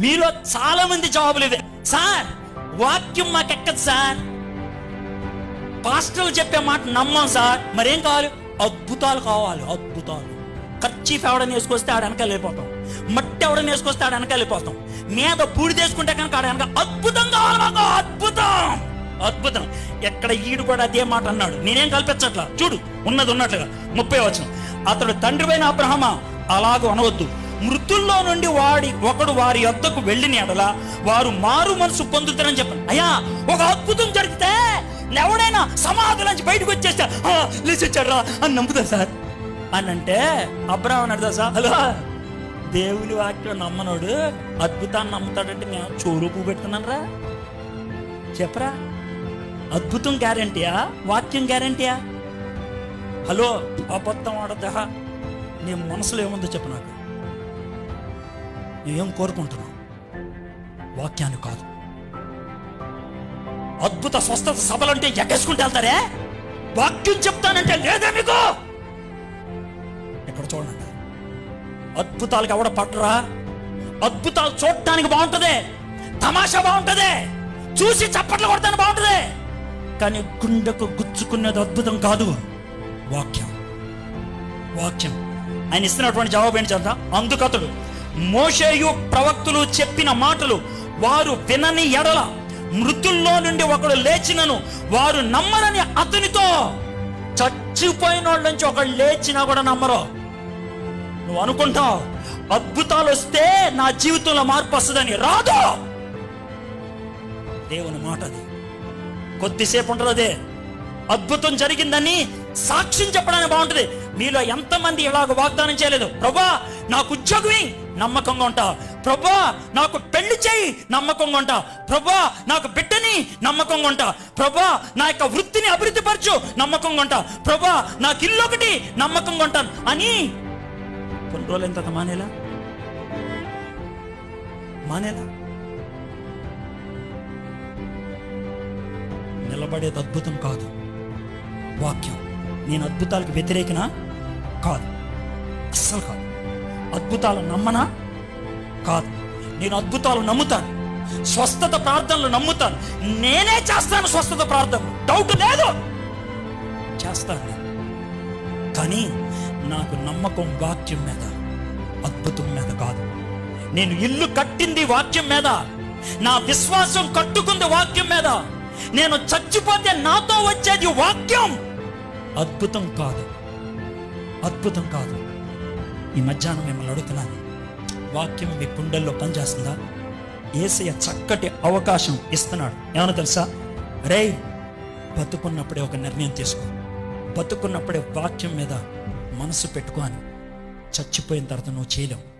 మీలో చాలా మంది జవాబులు ఇవే. సార్ వాక్యం మాకెక్కదు సార్. పాస్టర్లు చెప్పే మాట నమ్మం సార్. మరేం కావాలి? అద్భుతాలు కావాలి అద్భుతాలు. ఖర్చీఫ్ ఎవడని వేసుకొస్తే ఆడ వెనకాల వెళ్ళిపోతాం. మట్టి ఎవడని వేసుకొస్తే ఆడ వెనకాల వెళ్ళిపోతాం. మీద పూడి తీసుకుంటే కనుక ఆడ వెనక అద్భుతం కావాలి మాకు అద్భుతం! అద్భుతం. ఎక్కడ ఈడు కూడా అదే మాట అన్నాడు. నేనేం కల్పించట్లా? చూడు ఉన్నది ఉన్నట్లుగా. ముప్పై వచ్చిన అతడు తండ్రి పైన అబ్రహమా అలాగూ అనవద్దు. మృతుల్లో నుండి వాడి ఒకడు వారి యొద్దకు వెళ్ళిన ఎడల వారు మారు మనసు పొందుతారని చెప్పారు అయ్యా ఒక అద్భుతం జరిగితే ఎవడైనా సమాధులంచి బయటకు వచ్చేస్తే "ఆ, రా అని నమ్ముతా సార్. అని అంటే అబ్రాహ్మణ్ అడుగుతా సార్ హలో దేవుని వాక్యం నమ్మనోడు అద్భుతాన్ని నమ్ముతాడంటే నేను చోరూపు పెడుతున్నాను రా చెప్పరా? అద్భుతం గ్యారంటీయా? వాక్యం గ్యారంటీయా? హలో అబద్ధం ఆడద్దా? నీ మనసులో ఏముందో చెప్పు నాకు. ఏం కోరుకుంటున్నావు? వాక్యాన్ని కాదు. అద్భుత స్వస్థత సభలంటే ఎగ్గేసుకుంటూ వెళ్తారే? వాక్యం చెప్తానంటే లేదా మీకు? ఇక్కడ చూడండి. అద్భుతాలకు ఎవడ పట్టరా? అద్భుతాలు చూడటానికి బాగుంటుంది. తమాషా బాగుంటుంది. చూసి చప్పట్లు కొడతాను బాగుంటుంది. కానీ గుండెకు గుచ్చుకునేది అద్భుతం కాదు. వాక్యం. వాక్యం. ఆయన ఇస్తున్నటువంటి జవాబు ఏంటి చెప్తా? అందుకతడు. మోషేయు ప్రవక్తులు చెప్పిన మాటలు వారు వినని ఎడల మృతుల్లో నుండి ఒకడు లేచినను వారు నమ్మరని అతనితో చచ్చిపోయిన వాళ్ళ నుంచి ఒకడు లేచినా కూడా నమ్మరు. నువ్వు అనుకుంటావు అద్భుతాలు వస్తే నా జీవితంలో మార్పు వస్తుందని. రాదు! దేవుని మాట అది. కొద్దిసేపు ఉంటుంది అదే. అద్భుతం జరిగిందని సాక్ష్యం చెప్పడానికి బాగుంటుంది. మీలో ఎంతమంది ఇలాగ వాగ్దానం చేయలేదు. ప్రభా నాకు ఉద్యోగం నమ్మకంగా ఉంటా. ప్రభా నాకు పెళ్ళి చేయి నమ్మకంగా ఉంటా. ప్రభా నాకు బిడ్డని నమ్మకంగా ఉంటా. ప్రభా నా యొక్క వృత్తిని అభివృద్ధి పరచు నమ్మకంగా ఉంటా. ప్రభా నాకు ఇల్లు ఒకటి నమ్మకంగా ఉంటాను అని. కొన్ని రోజులు ఎంత మానేలా? మానేలా? నిలబడేది అద్భుతం కాదు. వాక్యం. నేను అద్భుతాలకు వ్యతిరేకన? కాదు. అస్సలు కాదు. అద్భుతాలు నమ్మనా? కాదు. నేను అద్భుతాలు నమ్ముతాను. స్వస్థత ప్రార్థనలు నమ్ముతాను. నేనే చేస్తాను స్వస్థత ప్రార్థన డౌట్ లేదు. చేస్తాను కానీ నాకు నమ్మకం వాక్యం మీద అద్భుతం మీద కాదు. నేను ఇల్లు కట్టింది వాక్యం మీద నా విశ్వాసం కట్టుకుంది వాక్యం మీద. నేను చచ్చిపోతే నాతో వచ్చేది వాక్యం. అద్భుతం కాదు. అద్భుతం కాదు. ఈ మధ్యాహ్నం మిమ్మల్ని అడుగుతున్నాను. వాక్యం మీ గుండెల్లో పనిచేస్తుందా? ఏసయ్య చక్కటి అవకాశం ఇస్తున్నాడు. ఏమన్నా తెలుసా? రే బతుకున్నప్పుడే ఒక నిర్ణయం తీసుకో. బతుకున్నప్పుడే వాక్యం మీద మనసు పెట్టుకో అని చచ్చిపోయిన తర్వాత నువ్వు చేయలేవు.